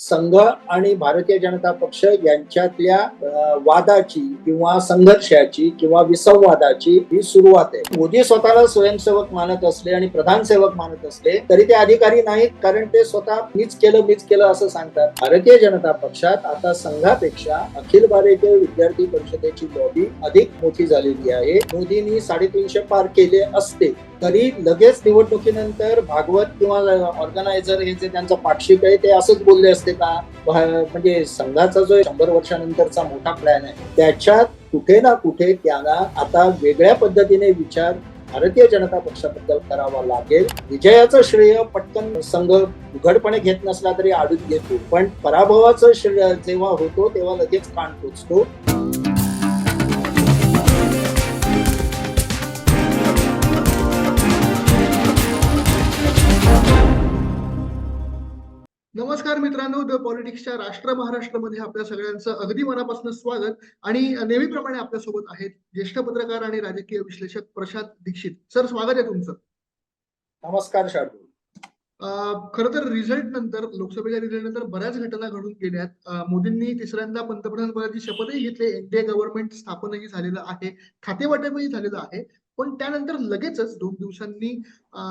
संघ आणि भारतीय जनता पक्ष यांच्यातल्या वादाची किंवा संघर्षाची किंवा विसंवादाची ही सुरुवात आहे. मोदी स्वतःला स्वयंसेवक मानत असले आणि प्रधान सेवक मानत असले तरी ते अधिकारी नाहीत कारण ते स्वतः मीच केलं मीच केलं असं सांगतात. भारतीय जनता पक्षात आता संघापेक्षा अखिल भारतीय विद्यार्थी परिषदेची लॉबी अधिक मोठी झालेली आहे. मोदींनी साडेतीनशे पार केले असते. तरी लगेच निवडणुकीनंतर भागवत किंवा ऑर्गनायझर हे जे त्यांचं पाक्षिक आहे ते असंच बोलले असते का? म्हणजे संघाचा जो शंभर वर्षानंतरचा मोठा प्लॅन आहे त्याच्यात कुठे ना कुठे त्याला आता वेगळ्या पद्धतीने विचार भारतीय जनता पक्षाबद्दल करावा लागेल. विजयाचं श्रेय पटकन संघ उघडपणे घेत नसला तरी आडून घेतो. पण पराभवाचं श्रेय जेव्हा होतो तेव्हा लगेच कान टोचतो नमस्कार मित्रांनो द पॉलिटिक्सच्या राष्ट्र महाराष्ट्रामध्ये आपल्या सगळ्यांचं अगदी मनापासून स्वागत. आणि नेहमीप्रमाणे आपल्यासोबत आहेत ज्येष्ठ पत्रकार आणि राजकीय विश्लेषक प्रशांत दीक्षित. सर स्वागत आहे तुमचं. नमस्कार खरं तर रिझल्ट नंतर लोकसभेच्या रिझल्ट नंतर बऱ्याच घटना घडून गेल्यात. मोदींनी तिसऱ्यांदा पंतप्रधान पदाची शपथही घेतली. एनडीए गव्हर्नमेंट स्थापनही झालेलं आहे खातेवाटपही झालेलं आहे. पण त्यानंतर लगेचच दोन दिवसांनी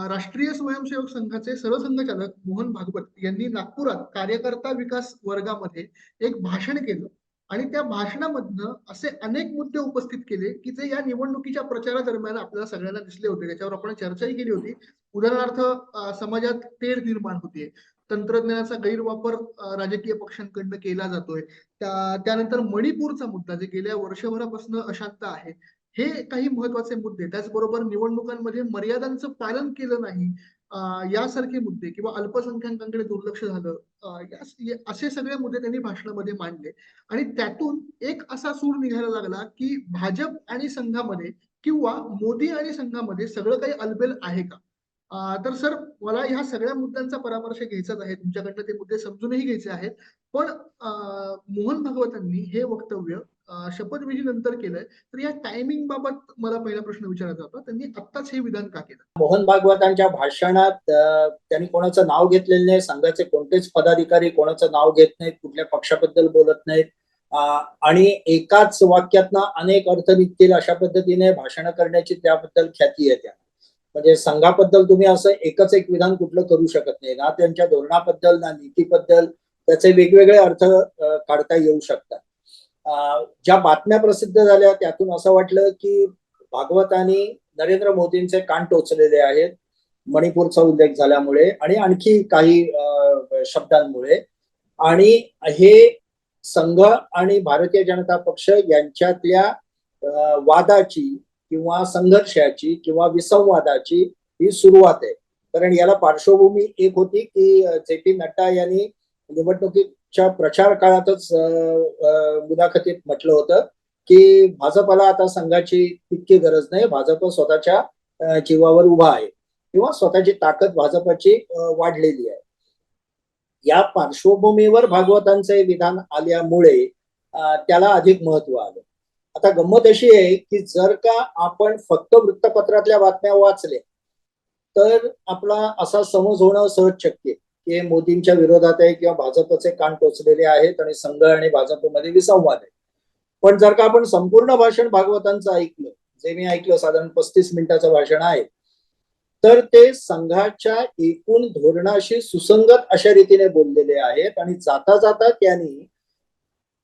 राष्ट्रीय स्वयंसेवक संघाचे सरसंघचालक मोहन भागवत यांनी नागपुरात कार्यकर्ता विकास वर्गामध्ये एक भाषण केलं. आणि त्या भाषणामधनं असे अनेक मुद्दे उपस्थित केले की जे या निवडणुकीच्या प्रचारादरम्यान आपल्याला सगळ्यांना दिसले होते. त्याच्यावर आपण चर्चाही केली होती. उदाहरणार्थ समाजात तेढ निर्माण होते. तंत्रज्ञानाचा गैरवापर राजकीय पक्षांकडनं केला जातोय. त्यानंतर मणिपूरचा मुद्दा जे गेल्या वर्षभरापासून अशांत आहे. हे काही महत्त्वाचे मुद्दे त्याचबरोबर निवडणुकांमध्ये मर्यादांचं पालन केलं नाही यासारखे मुद्दे किंवा अल्पसंख्याकांकडे दुर्लक्ष झालं असे सगळे मुद्दे त्यांनी भाषणामध्ये मांडले. आणि त्यातून एक असा सूर निघायला लागला की भाजप आणि संघामध्ये किंवा मोदी आणि संघामध्ये सगळं काही अलबेल आहे का? तर सर मला ह्या सगळ्या मुद्द्यांचा परामर्श घ्यायचाच आहे. तुमच्याकडनं ते मुद्दे समजूनही घ्यायचे आहेत. पण अं, मोहन भागवतांनी हे वक्तव्य शपथविधी नंतर केलंय. तर या टायमिंग बाबत मला पहिला प्रश्न विचारायचा होता. त्यांनी आत्ताच हे विधान का केलं? मोहन भागवतांच्या भाषणात त्यांनी कोणाचं नाव घेतलेलं नाही संघाचे कोणतेच पदाधिकारी कोणाचं नाव घेत नाहीत कुठल्या पक्षाबद्दल बोलत नाहीत. आणि एकाच वाक्यातनं अनेक अर्थ निघतील अशा पद्धतीने भाषण करण्याची त्याबद्दल ख्याती आहे त्या म्हणजे संघाबद्दल तुम्ही असं एकच एक विधान कुठलं करू शकत नाही. ना त्यांच्या धोरणाबद्दल ना नीतीबद्दल त्याचे वेगवेगळे अर्थ काढता येऊ शकतात. ज्या बातम्या प्रसिद्ध झाल्या त्यातून असं वाटलं की भागवतांनी नरेंद्र मोदींचे कान टोचलेले आहेत. मणिपूरचा उल्लेख झाल्यामुळे आणि आणखी काही शब्दांमुळे. आणि हे संघ आणि भारतीय जनता पक्ष यांच्यातल्या वादाची किंवा संघर्षाची किंवा विसंवादाची ही सुरुवात आहे. कारण याला पार्श्वभूमी एक होती की जे पी नड्डा यांनी निवडणुकीत च्या प्रचार काळातच मुलाखतीत म्हटलं होतं की भाजपला आता संघाची तितकी गरज नाही. भाजप स्वतःच्या जीवावर उभा आहे किंवा स्वतःची ताकद भाजपची वाढलेली आहे. या पार्श्वभूमीवर भागवतांचे विधान आल्यामुळे त्याला अधिक महत्त्व आलं. आता गंमत अशी आहे की जर का आपण फक्त वृत्तपत्रातल्या बातम्या वाचल्या तर आपला असा समज होणं सहज शक्य की मोदींच्या विरोधात आहे किंवा भाजपचे कान टोचलेले आहेत आणि संघ आणि भाजपमध्ये विसंवाद आहे. पण जर का आपण संपूर्ण भाषण भागवतांचं ऐकलं जे मी ऐकलं साधारण पस्तीस मिनिटाचं भाषण आहे तर ते संघाच्या एकूण धोरणाशी सुसंगत अशा रीतीने बोललेले आहेत आणि जाता जाता त्यांनी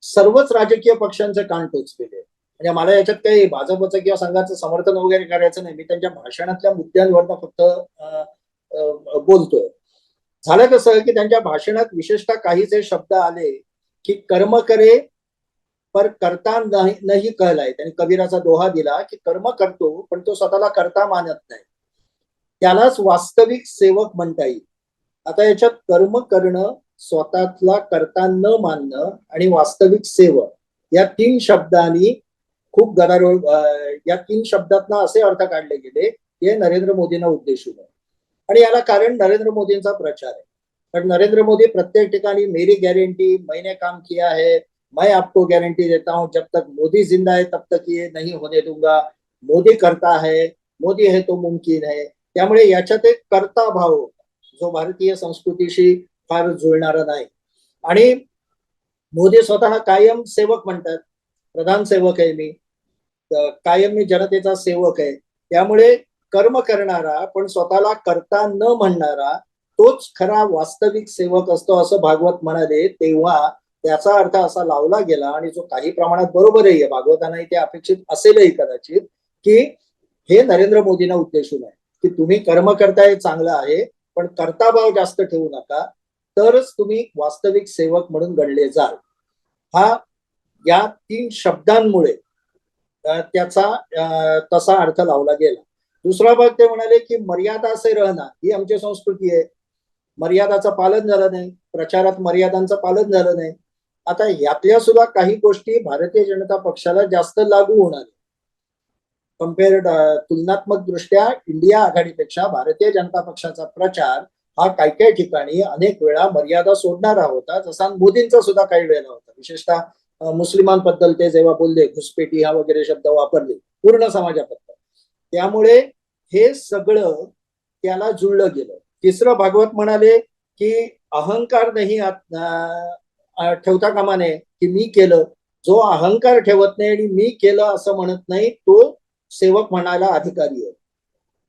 सर्वच राजकीय पक्षांचे कान टोचलेले म्हणजे मला याच्यात काही भाजपचं किंवा संघाचं समर्थन वगैरे करायचं नाही. मी त्यांच्या भाषणातल्या मुद्द्यांवरनं फक्त बोलतोय. झालं कसं की त्यांच्या भाषणात विशेषतः काही जे शब्द आले की कर्म करे पर करता नाही कळलाय त्यांनी कबीराचा दोहा दिला की कर्म करतो पण तो स्वतःला करता मानत नाही. त्यालाच वास्तविक सेवक म्हणता येईल. आता याच्यात कर्म करणं स्वतःतला करता न मानणं आणि वास्तविक सेवक या तीन शब्दांनी खूप गदारोळ या तीन शब्दातनं असे अर्थ काढले गेले हे नरेंद्र मोदींना उद्देशून आहे. आणि याला कारण नरेंद्र मोदींचा प्रचार आहे. कारण नरेंद्र मोदी प्रत्येक ठिकाणी मेरी गॅरंटी मैंने काम किया है मैं आपको गॅरंटी देता हूं जब तक मोदी जिंदा है तब तक ये नहीं होने दूंगा। मोदी करता है मोदी है तो मुमकिन है। त्यामुळे याच्यात एक कर्ता भाव जो भारतीय संस्कृतीशी फार जुळणारा नाही. आणि मोदी स्वतः कायम सेवक म्हणतात. प्रधान सेवक आहे मी. कायम मी जनतेचा सेवक आहे. त्यामुळे कर्म करणारा पण स्वतःला करता न म्हणणारा तोच खरा वास्तविक सेवक असतो असं भागवत म्हणाले तेव्हा त्याचा अर्थ असा लावला गेला आणि जो काही प्रमाणात बरोबरही आहे भागवतानाही ते अपेक्षित असेलही कदाचित की हे नरेंद्र मोदींना उद्देशून आहे की तुम्ही कर्म करताय चांगलं आहे पण कर्ताभाव जास्त ठेवू नका तरच तुम्ही वास्तविक सेवक म्हणून गणले जाल. हा या तीन शब्दांमुळे त्याचा तसा अर्थ लावला गेला. दुसरा भाग ते म्हणाले की मर्यादा असे रहना ही आमची संस्कृती आहे. मर्यादाचं पालन झालं नाही प्रचारात मर्यादांचं पालन झालं नाही. आता यातल्या सुद्धा काही गोष्टी भारतीय जनता पक्षाला जास्त लागू होणार कम्पेअर्ड तुलनात्मक दृष्ट्या इंडिया आघाडीपेक्षा भारतीय जनता पक्षाचा प्रचार हा काही काही ठिकाणी अनेक वेळा मर्यादा सोडणारा होता जसा मोदींचा सुद्धा काही वेळेला होता. विशेषतः मुस्लिमांबद्दल ते जेव्हा बोलले घुसपेटी हा वगैरे शब्द वापरले पूर्ण समाजाबद्दल. त्यामुळे हे सगळं त्याला जुळलं गेलं. तिसरं भागवत म्हणाले की अहंकार नाही ठेवता कामा नये की मी केलं. जो अहंकार ठेवत नाही आणि मी केलं असं म्हणत नाही तो सेवक म्हणायला अधिकारी आहे.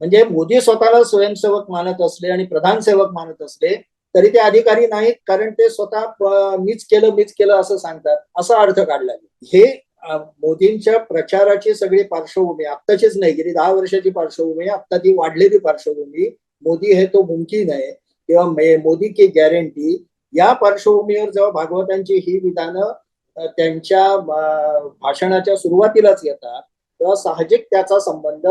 म्हणजे मोदी स्वतःला स्वयंसेवक मानत असले आणि प्रधान सेवक मानत असले तरी ते अधिकारी नाहीत कारण ते स्वतः मीच केलं मीच केलं असं सांगतात. असा अर्थ काढला हे मोदींच्या प्रचाराची सगळी पार्श्वभूमी आत्ताचीच नाही गेली दहा वर्षाची पार्श्वभूमी आता ती वाढलेली पार्श्वभूमी मोदी हे तो मुमकिन आहे. किंवा मोदी की गॅरंटी या पार्श्वभूमीवर जेव्हा भागवतांची ही विधानं त्यांच्या भाषणाच्या सुरुवातीलाच येतात तेव्हा साहजिक त्याचा संबंध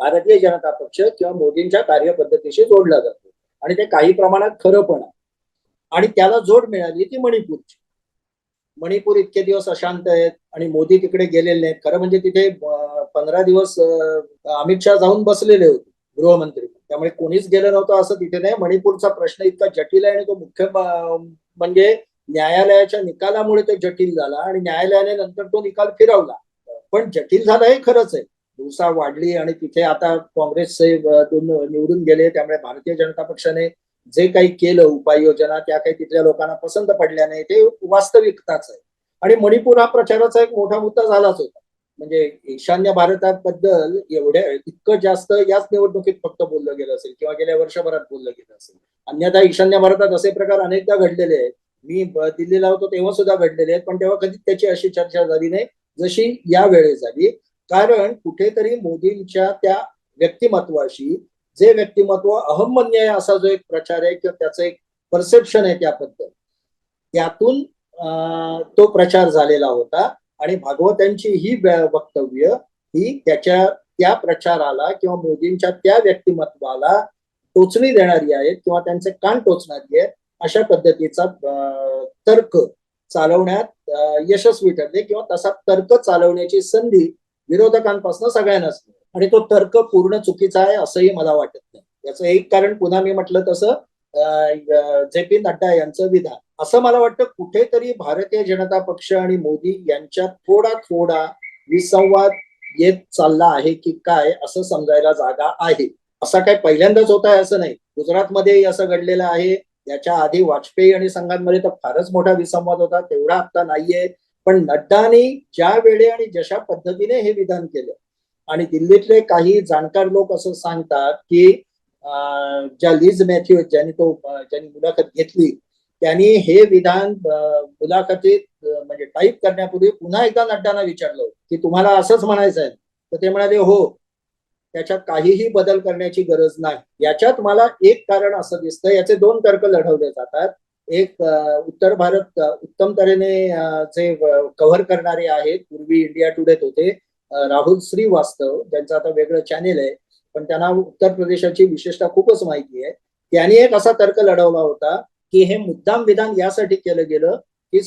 भारतीय जनता पक्ष किंवा मोदींच्या कार्यपद्धतीशी जोडला जातो. आणि ते काही प्रमाणात खरं पण आहे. आणि त्याला जोड मिळाली ती मणिपूरची. मणिपूर इतके दिवस अशांत आहेत आणि मोदी तिकडे गेलेले नाहीत खरं म्हणजे तिथे पंधरा दिवस अमित शहा जाऊन बसलेले होते गृहमंत्री. त्यामुळे कोणीच गेलं नव्हतं असं तिथे नाही. मणिपूरचा प्रश्न इतका जटिल आहे आणि तो मुख्य म्हणजे न्यायालयाच्या निकालामुळे तो जटिल झाला आणि न्यायालयाने नंतर तो निकाल फिरवला. पण जटिल झाला हे खरंच आहे. दिवसा वाढली आणि तिथे आता काँग्रेसचे दोन निवडून गेले. त्यामुळे भारतीय जनता पक्षाने जे काही केलं उपाययोजना त्या काही तिथल्या लोकांना पसंत पडल्या नाही ते वास्तविकताच आहे. आणि मणिपूर हा प्रचाराचा एक मोठा मुद्दा झालाच होता. म्हणजे ईशान्य भारताबद्दल एवढ्या इतकं जास्त याच निवडणुकीत फक्त बोललं गेलं असेल किंवा गेल्या वर्षभरात बोललं गेलं असेल. अन्यथा ईशान्य भारतात असे प्रकार अनेकदा घडलेले आहेत. मी दिल्लीला होतो तेव्हा सुद्धा घडलेले आहेत पण तेव्हा कधी त्याची अशी चर्चा झाली नाही जशी यावेळी झाली. कारण कुठेतरी मोदींच्या त्या व्यक्तिमत्वाशी जे व्यक्तिमत्व अहमन्य आहे असा जो एक प्रचार आहे किंवा त्याचं एक परसेप्शन आहे त्याबद्दल त्यातून अं, तो प्रचार झालेला होता आणि भागवतांची ही वक्तव्य ही त्याच्या त्या प्रचाराला किंवा मोदींच्या त्या व्यक्तिमत्वाला टोचणी देणारी आहेत किंवा त्यांचे कान टोचणारी आहेत अशा पद्धतीचा तर्क चालवण्यात यशस्वी ठरले किंवा तसा तर्क चालवण्याची संधी विरोधकांपासून सगळ्यांनाच मिळाली. आणि तो तर्क पूर्ण चुकीचा आहे असंही मला वाटत नाही. याचं एक कारण पुन्हा मी म्हटलं तसं जे पी नड्डा यांचं विधान. असं मला वाटतं कुठेतरी भारतीय जनता पक्ष आणि मोदी यांच्यात थोडा थोडा विसंवाद येत चालला आहे की काय असं समजायला जागा आहे. असा काय पहिल्यांदाच होत आहे असं नाही. गुजरातमध्येही असं घडलेलं आहे. याच्या आधी वाजपेयी आणि संघांमध्ये तर फारच मोठा विसंवाद होता. तेवढा आता नाहीये. पण नड्डानी ज्या वेळे आणि जशा पद्धतीने हे विधान केलं आणि दिल्लीतले काही जाणकार लोक असं सांगतात की ज्या लिज मॅथ्यू ज्यांनी तो ज्यांनी मुलाखत घेतली त्यांनी हे विधान मुलाखतीत म्हणजे टाईप करण्यापूर्वी पुन्हा एकदा नड्डांना विचारलं की तुम्हाला असंच म्हणायचं आहे तर ते म्हणाले हो त्याच्यात काहीही बदल करण्याची गरज नाही. याच्यात मला एक कारण असं दिसतं याचे दोन तर्क लढवले जातात. एक उत्तर भारत उत्तम तऱ्हेने जे कव्हर करणारे आहेत पूर्वी इंडिया टुडेत होते राहुल श्रीवास्तव ज्यांचं आता वेगळं चॅनेल आहे पण त्यांना उत्तर प्रदेशाची विशेषता खूपच माहिती आहे. त्यांनी एक असा तर्क लढवला होता की हे मुद्दाम विधान यासाठी केलं गेलं की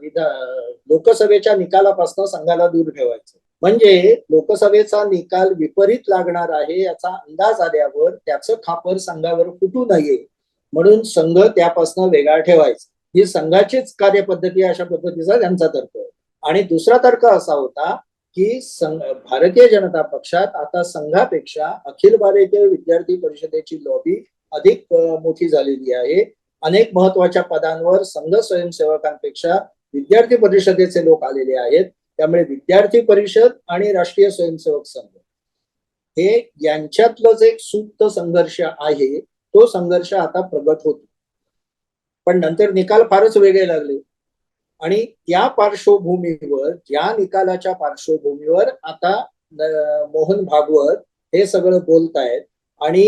विधा- लोकसभेच्या निकालापासून संघाला दूर ठेवायचं. म्हणजे लोकसभेचा निकाल विपरीत लागणार आहे याचा अंदाज आल्यावर त्याचं खापर संघावर फुटू नये. म्हणून संघ त्यापासून वेगळा ठेवायचा. ही संघाचीच कार्यपद्धती अशा पद्धतीचा त्यांचा तर्क आणि दुसरा तर्क असा होता की संघ भारतीय जनता पक्षात आता संघापेक्षा अखिल भारतीय विद्यार्थी परिषदेची लॉबी अधिक मोठी झालेली आहे. अनेक महत्त्वाच्या पदांवर संघ स्वयंसेवकांपेक्षा विद्यार्थी परिषदेचे लोक आलेले आहेत. त्यामुळे विद्यार्थी परिषद आणि राष्ट्रीय स्वयंसेवक संघ हे यांच्यातलं जे एक सुप्त संघर्ष आहे. तो संघर्ष आता प्रगट होतो. पण नंतर निकाल फारच वेगळे लागले. आणि त्या पार्श्वभूमीवर या निकालाच्या पार्श्वभूमीवर आता मोहन भागवत हे सगळं बोलतायत आणि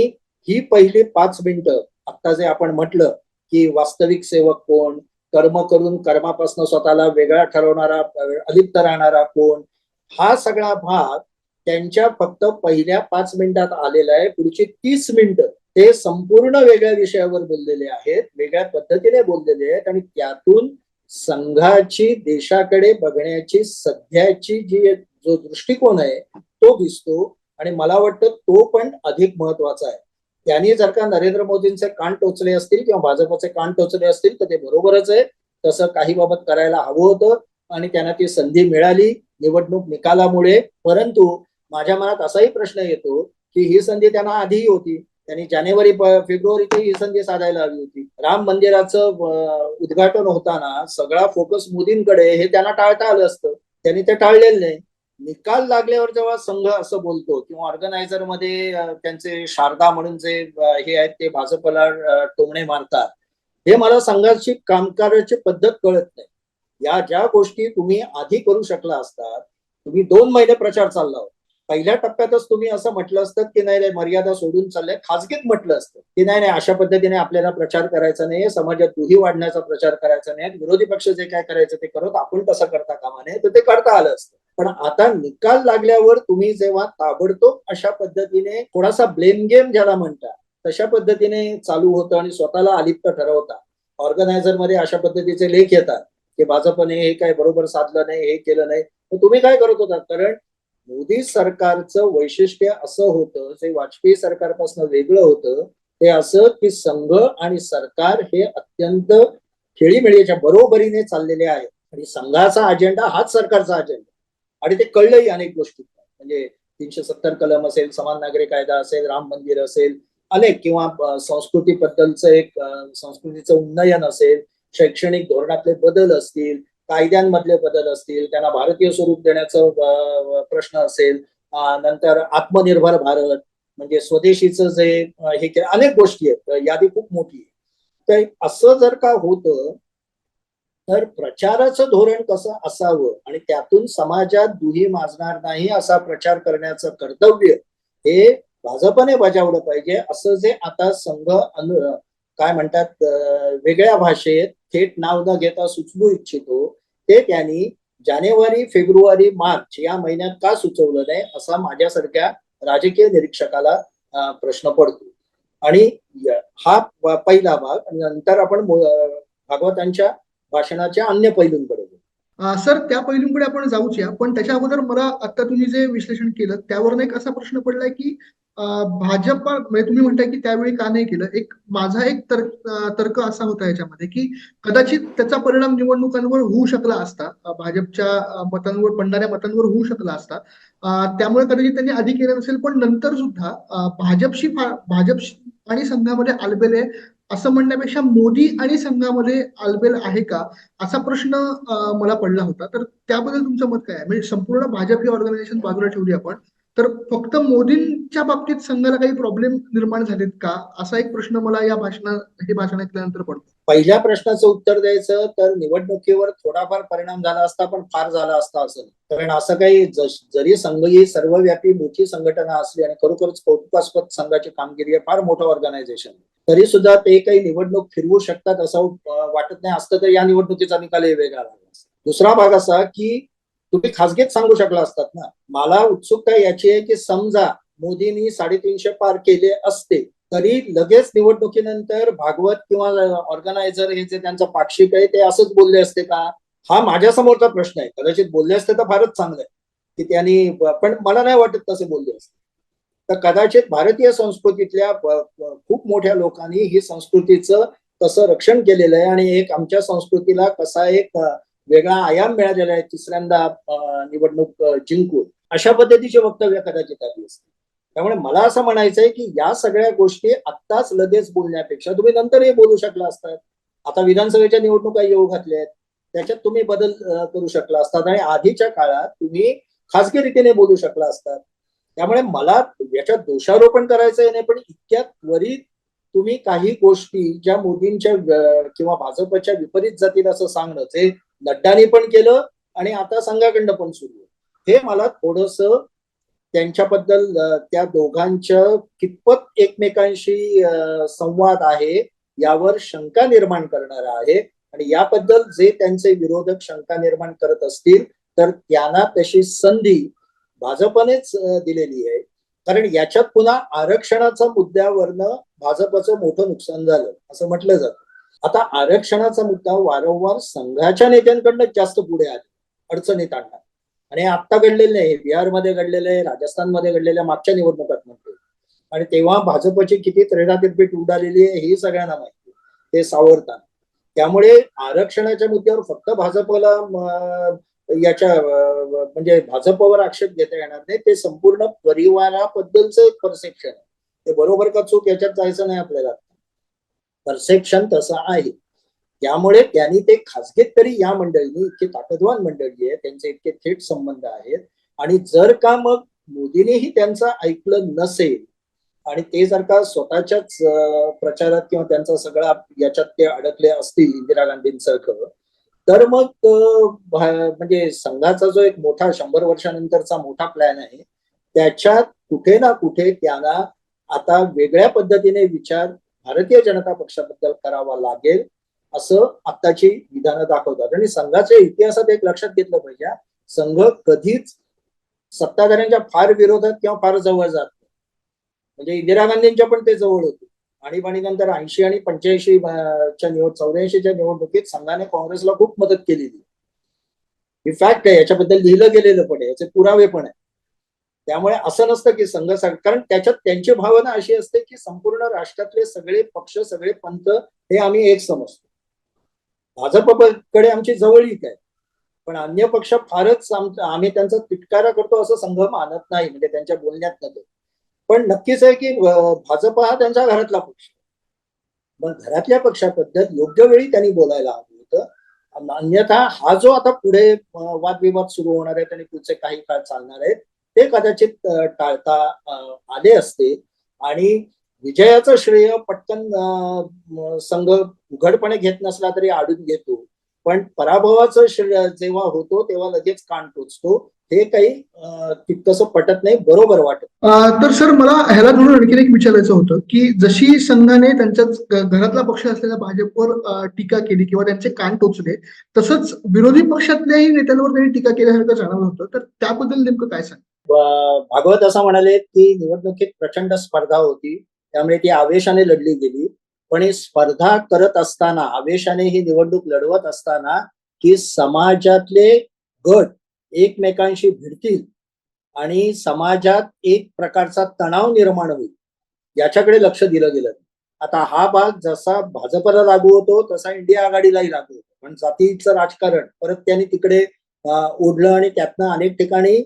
ही पहिली पाच मिनिटं आता जे आपण म्हटलं की वास्तविक सेवक कोण कर्म करून कर्मापासून स्वतःला वेगळा ठरवणारा अलिप्त राहणारा कोण हा सगळा भाग त्यांच्या फक्त पहिल्या पाच मिनिटात आलेला आहे. पुढची तीस मिनिटं ते संपूर्ण वेगळ्या विषयावर बोललेले आहेत वेगळ्या पद्धतीने बोललेले आहेत आणि त्यातून संघाची देशाकडे बघण्याची सध्याची जी जो दृष्टिकोन आहे तो दिसतो. आणि मला वाटतं तो पण अधिक महत्त्वाचा आहे. त्यांनी जर का नरेंद्र मोदींचे कान टोचले असतील किंवा भाजपचे कान टोचले असतील तर ते बरोबरच आहे. तसं काही बाबत करायला हवं होतं आणि त्यांना ती संधी मिळाली निवडणूक निकालामुळे. परंतु माझ्या मनात असाही प्रश्न येतो की ही संधी त्यांना आधीही होती. त्यांनी जानेवारी फेब्रुवारीची ही संधी साधायला हवी होती. राम मंदिराचं उद्घाटन होताना सगळा फोकस मोदींकडे हे त्यांना टाळता आलं असतं. त्यांनी ते टाळलेलं नाही. निकाल लागल्यावर जेव्हा संघ असं बोलतो किंवा ऑर्गनायझरमध्ये त्यांचे शारदा म्हणून जे हे आहेत ते भाजपला टोमणे मारतात. हे मला संघाची कामकाजाची पद्धत कळत नाही. या ज्या गोष्टी तुम्ही आधी करू शकला असतात तुम्ही दोन महिने प्रचार चालला होता. पहिल्या टप्प्यातच तुम्ही असं म्हटलं असतं की नाही नाही मर्यादा सोडून चाललंय. खाजगीत म्हटलं असतं की नाही नाही अशा पद्धतीने आपल्याला प्रचार करायचा नाही समाजात दुही वाढण्याचा प्रचार करायचा नाही विरोधी पक्ष जे काय करायचं ते करत आपण तसं करता कामा नये तर ते करता आलं असतं. पण आता निकाल लागल्यावर तुम्ही जेव्हा ताबडतोब अशा पद्धतीने थोडासा ब्लेम गेम ज्याला म्हणता तशा पद्धतीने चालू होतं आणि स्वतःला अलिप्त ठरवता. ऑर्गनायझरमध्ये अशा पद्धतीचे लेख येतात की भाजपने हे काय बरोबर साधलं नाही हे केलं नाही. तर तुम्ही काय करत होता? कारण मोदी सरकारचं वैशिष्ट्य असं होतं जे वाजपेयी सरकारपासून वेगळं होतं ते असं की संघ आणि सरकार हे अत्यंत खेळीमेळीच्या बरोबरीने चाललेले आहे आणि संघाचा अजेंडा हाच सरकारचा अजेंडा आणि ते कळलंही अनेक गोष्टी. म्हणजे तीनशे सत्तर कलम असेल समान नागरी कायदा असेल राम मंदिर असेल अनेक किंवा अ, संस्कृतीबद्दलचं एक संस्कृतीचं उन्नयन असेल शैक्षणिक धोरणातले बदल असतील कायद्यांमधले बदल असतील त्यांना भारतीय स्वरूप देण्याचं प्रश्न असेल नंतर आत्मनिर्भर भारत म्हणजे स्वदेशीचं जे हे अनेक गोष्टी आहेत यादी खूप मोठी आहे. तर असं जर का होतं तर प्रचाराचं धोरण कसं असावं आणि त्यातून समाजात दुही माजणार नाही असा प्रचार करण्याचं कर्तव्य हे भाजपने बजावलं पाहिजे असं जे आता संघ अनु काय म्हणतात वेगळ्या भाषेत थेट नाव न घेता सुचवू इच्छितो ते त्यांनी जानेवारी फेब्रुवारी मार्च या महिन्यात का सुचवलं नाही असा माझ्यासारख्या राजकीय निरीक्षकाला प्रश्न पडतो. आणि हा पहिला भाग आणि नंतर आपण भागवतांच्या भाषणाच्या अन्य पैलूंकडे सर त्या पैलूंकडे आपण जाऊच या पण त्याच्या अगोदर मला आता तुम्ही जे विश्लेषण केलं त्यावरून एक असा प्रश्न पडलाय की भाजप म्हणजे तुम्ही म्हणताय की त्यावेळी का नाही केलं? एक माझा एक तर्क तर्क असा होता याच्यामध्ये की कदाचित त्याचा परिणाम निवडणुकांवर होऊ शकला असता भाजपच्या मतांवर पडणाऱ्या मतांवर होऊ शकला असता त्यामुळे कदाचित त्यांनी आधी केलं नसेल पण नंतर सुद्धा भाजपशी भाजपशी भाजप आणि संघामध्ये आलबेले असं म्हणण्यापेक्षा मोदी आणि संघामध्ये आलबेल आहे का असा प्रश्न मला पडला होता. तर त्याबद्दल तुमचं मत काय म्हणजे संपूर्ण भाजप ही ऑर्गनायझेशन बाजूला ठेवली आपण. तर फक्त मोदींच्या बाबतीत संघाला काही प्रॉब्लेम निर्माण झालेत का? असा एक प्रश्न मला या भाषणा हे भाषण ऐकल्यानंतर पडतो. पहिल्या प्रश्नाचं उत्तर द्यायचं तर निवडणुकीवर थोडाफार परिणाम झाला असता पण फार झाला असता असं. कारण असं काही जरी संघ ही सर्वव्यापी मोठी संघटना असली आणि खरोखरच कौतुकास्पद संघाची कामगिरी आहे फार मोठं ऑर्गनायझेशन तरी सुद्धा ते काही निवडणूक फिरवू शकतात असं वाटत नाही. असतं तर या निवडणुकीचा निकालही वेगळा लागला दुसरा भाग असा की तुम्ही खासगीत सांगू शकला असतात ना. मला उत्सुकता याची आहे की समजा मोदींनी साडेतीनशे पार केले असते तरी लगेच निवडणुकीनंतर भागवत किंवा ऑर्गनायझर हे जे त्यांचं पाक्षिक आहे ते असंच बोलले असते का? हा माझ्या समोरचा प्रश्न आहे. कदाचित बोलले असते तर फारच चांगलं आहे. की त्यांनी पण मला नाही वाटत तसे बोलले असते. तर कदाचित भारतीय संस्कृतीतल्या खूप मोठ्या लोकांनी ही संस्कृतीचं कसं रक्षण केलेलं आहे आणि एक आमच्या संस्कृतीला कसा एक वेगळा आयाम मिळालेला आहे तिसऱ्यांदा निवडणूक जिंकून. अशा पद्धतीचे वक्तव्य कदाचित आली असते त्यामुळे मला असं म्हणायचंय की या सगळ्या गोष्टी आत्ताच लगेच बोलण्यापेक्षा तुम्ही नंतरही बोलू शकला असतात. आता विधानसभेच्या निवडणुका येऊ घातल्या आहेत त्याच्यात तुम्ही बदल करू शकला असतात आणि आधीच्या काळात तुम्ही खासगी रीतीने बोलू शकला असतात. त्यामुळे मला याच्यात दोषारोपण करायचं नाही पण इतक्या त्वरित तुम्ही काही गोष्टी ज्या मोदींच्या किंवा भाजपच्या विपरीत जातील असं सांगणं ते नड्डानी पण केलं आणि आता संघाखंड पण सुरू. हे मला थोडस त्यांच्याबद्दल त्या दोघांच्या कितपत एकमेकांशी संवाद आहे यावर शंका निर्माण करणार आहे. आणि याबद्दल जे त्यांचे विरोधक शंका निर्माण करत असतील तर त्यांना तशी संधी भाजपनेच दिलेली आहे. कारण याच्यात पुन्हा आरक्षणाच्या मुद्द्यावरनं भाजपचं मोठं नुकसान झालं असं म्हटलं जातं. आता आरक्षणाचा मुद्दा वारंवार संघाच्या नेत्यांकडनं जास्त पुढे आले अडचणीत आणणार आणि आता घडलेलं नाही. बिहारमध्ये घडलेलं आहे राजस्थानमध्ये घडलेल्या मागच्या निवडणुकात म्हणतो आणि तेव्हा भाजपची किती त्रेडातिरपीठ उडालेली आहे ही सगळ्यांना माहिती ते सावरताना. त्यामुळे आरक्षणाच्या मुद्द्यावर फक्त भाजपला याच्या म्हणजे भाजपवर आक्षेप घेता येणार नाही. ते संपूर्ण परिवाराबद्दलचं एक परसेप्शन आहे. ते बरोबर का चूक याच्यात जायचं नाही आपल्याला? परसेप्शन तसं आहे. त्यामुळे त्यांनी ते खासगीत तरी या मंडळींनी इतकी ताकदवान मंडळी आहे त्यांचे इतके थेट संबंध आहेत. आणि जर का मग मोदींनीही त्यांचं ऐकलं नसेल आणि ते जर का स्वतःच्याच प्रचारात किंवा त्यांचा सगळा याच्यात ते अडकले असतील इंदिरा गांधींसारखं तर मग म्हणजे संघाचा जो एक मोठा शंभर वर्षानंतरचा मोठा प्लॅन आहे त्याच्यात कुठे ना कुठे त्यांना आता वेगळ्या पद्धतीने विचार भारतीय जनता पक्षाबद्दल करावा लागेल. असं आत्ताची विधानं दाखवतात. आणि संघाच्या इतिहासात एक लक्षात घेतलं पाहिजे संघ कधीच सत्ताधाऱ्यांच्या फार विरोधात किंवा फार जवळ जात नाही. म्हणजे इंदिरा गांधींच्या पण ते जवळ होते. आणीबाणीनंतर ऐंशी आणि पंच्याऐंशी च्या निवड चौऱ्याऐंशीच्या निवडणुकीत संघाने काँग्रेसला खूप मदत केलेली. ही फॅक्ट आहे याच्याबद्दल लिहिलं गेलेलं पण आहे. याचे पुरावे पण आहे त्यामुळे असं नसतं की संघ कारण त्याच्यात त्यांची भावना अशी असते की संपूर्ण राष्ट्रातले सगळे पक्ष सगळे पंथ हे आम्ही एक समजतो. भाजपकडे आमची जवळीक आहे. पण अन्य पक्ष फारच आम्ही त्यांचा तिटकारा करतो असं संघ मानत नाही म्हणजे त्यांच्या बोलण्यात नव्हे पण नक्कीच आहे की भाजप हा त्यांच्या घरातला पक्ष. पण घरातल्या पक्षाबद्दल योग्य वेळी त्यांनी बोलायला हवं होतं. अन्यथा हा जो आता पुढे वादविवाद सुरू होणार आहेत आणि पुढचे काही काळ चालणार आहेत ते कदाचित टाळता आले असते. आणि विजयाचं श्रेय पटकन संघ उघडपणे घेत नसला तरी आडून घेतो. पण पराभवाचं श्रेय जेव्हा होतो तेव्हा लगेच कान टोचतो. हे काही तितकंसं पटत नाही बरोबर वाटत. तर सर मला ह्याला धरून आणखीन एक विचारायचं होतं की जशी संघाने त्यांच्या घरातला पक्ष असलेल्या भाजपवर टीका केली किंवा त्यांचे कान टोचले तसंच विरोधी पक्षातल्याही नेत्यांवर त्यांनी टीका केल्यासारखं जाणवलं होतं. तर त्याबद्दल नेमकं काय सांग भागवत असं म्हणाले की निवडणुकीत प्रचंड स्पर्धा होती. त्यामुळे ती आवेशाने लढली गेली. पण ही स्पर्धा करत असताना आवेशाने ही निवडणूक लढवत असताना की समाजातले गट एकमेकांशी भिडतील आणि समाजात एक प्रकारचा तणाव निर्माण होईल याच्याकडे लक्ष दिलं गेलं. आता हा भाग जसा भाजपला लागू होतो तसा इंडिया आघाडीलाही लागू होतो. पण जातीचं राजकारण परत त्यांनी तिकडे ओढलं आणि त्यातनं अनेक ठिकाणी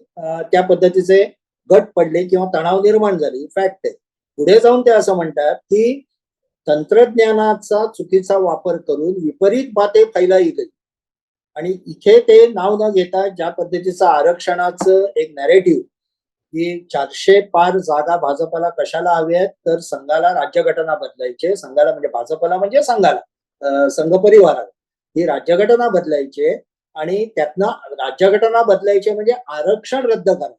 त्या पद्धतीचे गट पडले किंवा तणाव निर्माण झाले. फॅक्ट आहे पुढे जाऊन ते असं म्हणतात की तंत्रज्ञानाचा चुकीचा वापर करून विपरीत बाते फैलाई गेली आणि इथे ते नाव न घेता ज्या पद्धतीचं आरक्षणाचं एक नॅरेटिव्ह की चारशे पार जागा भाजपला कशाला हवी आहेत तर संघाला राज्यघटना बदलायचे संघाला म्हणजे भाजपला म्हणजे संघाला संघ परिवाराला ही राज्यघटना बदलायचे आणि त्यातनं राज्यघटना बदलायचे म्हणजे आरक्षण रद्द करायचं.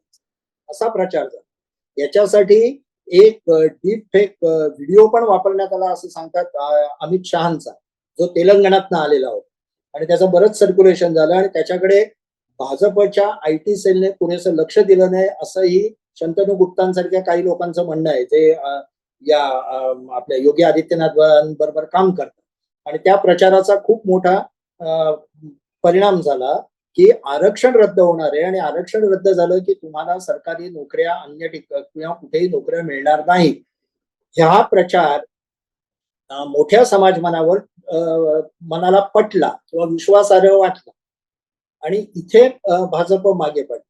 असा प्रचार झाला. याच्यासाठी एक डीप फेक व्हिडिओ पण वापरण्यात आला असं सांगतात अमित शहाचा जो तेलंगणातनं आलेला होता. आणि त्याचं बरंच सर्क्युलेशन झालं आणि त्याच्याकडे भाजपच्या आय टी सेलने पुरेसं लक्ष दिलं नाही असंही शंतनू गुप्तांसारख्या काही लोकांचं म्हणणं आहे. जे या आपल्या योगी आदित्यनाथ काम करतात. आणि त्या प्रचाराचा खूप मोठा परिणाम झाला. की आरक्षण रद्द होणार आहे आणि आरक्षण रद्द झालं की तुम्हाला सरकारी नोकऱ्या अन्य किंवा कुठेही नोकऱ्या मिळणार नाही. ह्या प्रचार मोठ्या समाज मनावर मनाला पटला किंवा विश्वासार्ह वाटला. आणि इथे भाजप मागे पडला.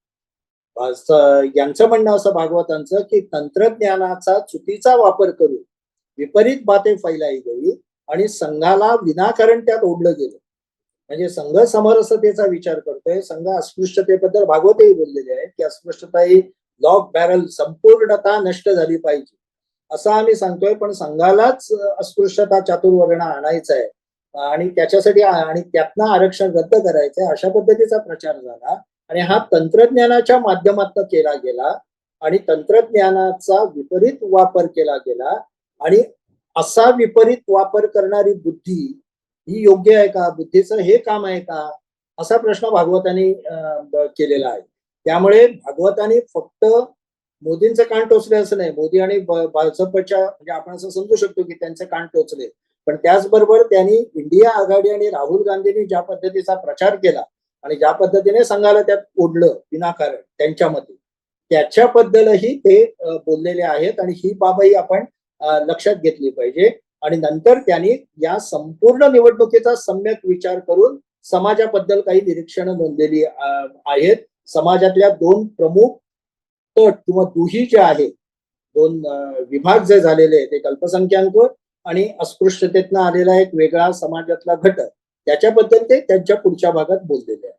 यांचं म्हणणं असं भागवतांचं की तंत्रज्ञानाचा चुकीचा वापर करून विपरीत बाते फैलाई गेली आणि संघाला विनाकारण त्यात ओढलं गेलं. म्हणजे संघ समरसतेचा विचार करतोय. संघ अस्पृश्यतेबद्दल भागवतही बोललेले आहे की अस्पृश्यता ही लॉक बॅरल संपूर्णता नष्ट झाली पाहिजे. असं आम्ही सांगतोय पण संघालाच अस्पृश्यता चातुर्वर्ण आणायचा आहे. आणि त्याच्यासाठी आणि त्यातनं आरक्षण रद्द करायचंय अशा पद्धतीचा प्रचार झाला. आणि हा तंत्रज्ञानाच्या माध्यमातून केला गेला. आणि तंत्रज्ञानाचा विपरीत वापर केला गेला. आणि असा विपरीत वापर करणारी बुद्धी ही योग्य आहे का? बुद्धीचं हे काम आहे का? असा प्रश्न भागवतांनी केलेला आहे. त्यामुळे भागवतांनी फक्त मोदींचं कान टोचले असं नाही. मोदी आणि भाजपच्या म्हणजे आपण असं समजू शकतो की त्यांचे कान टोचले. पण त्याचबरोबर त्यांनी इंडिया आघाडी आणि राहुल गांधींनी ज्या पद्धतीचा प्रचार केला आणि ज्या पद्धतीने संघाला त्यात ओढलं विनाकारण त्यांच्या मते त्याच्याबद्दलही ते बोललेले आहेत आणि ही बाबही आपण लक्षात घेतली पाहिजे. आणि नंतर त्यांनी या संपूर्ण निवडणुकीचा सम्यक विचार करून समाजाबद्दल काही निरीक्षणं नोंदलेली आहेत. समाजातल्या दोन प्रमुख तट किंवा दुही जे आहेत दोन विभाग जे झालेले आहेत एक अल्पसंख्याक आणि अस्पृश्यतेतनं आलेला एक वेगळा समाजातला घटक त्याच्याबद्दल ते त्यांच्या पुढच्या भागात बोललेले आहेत.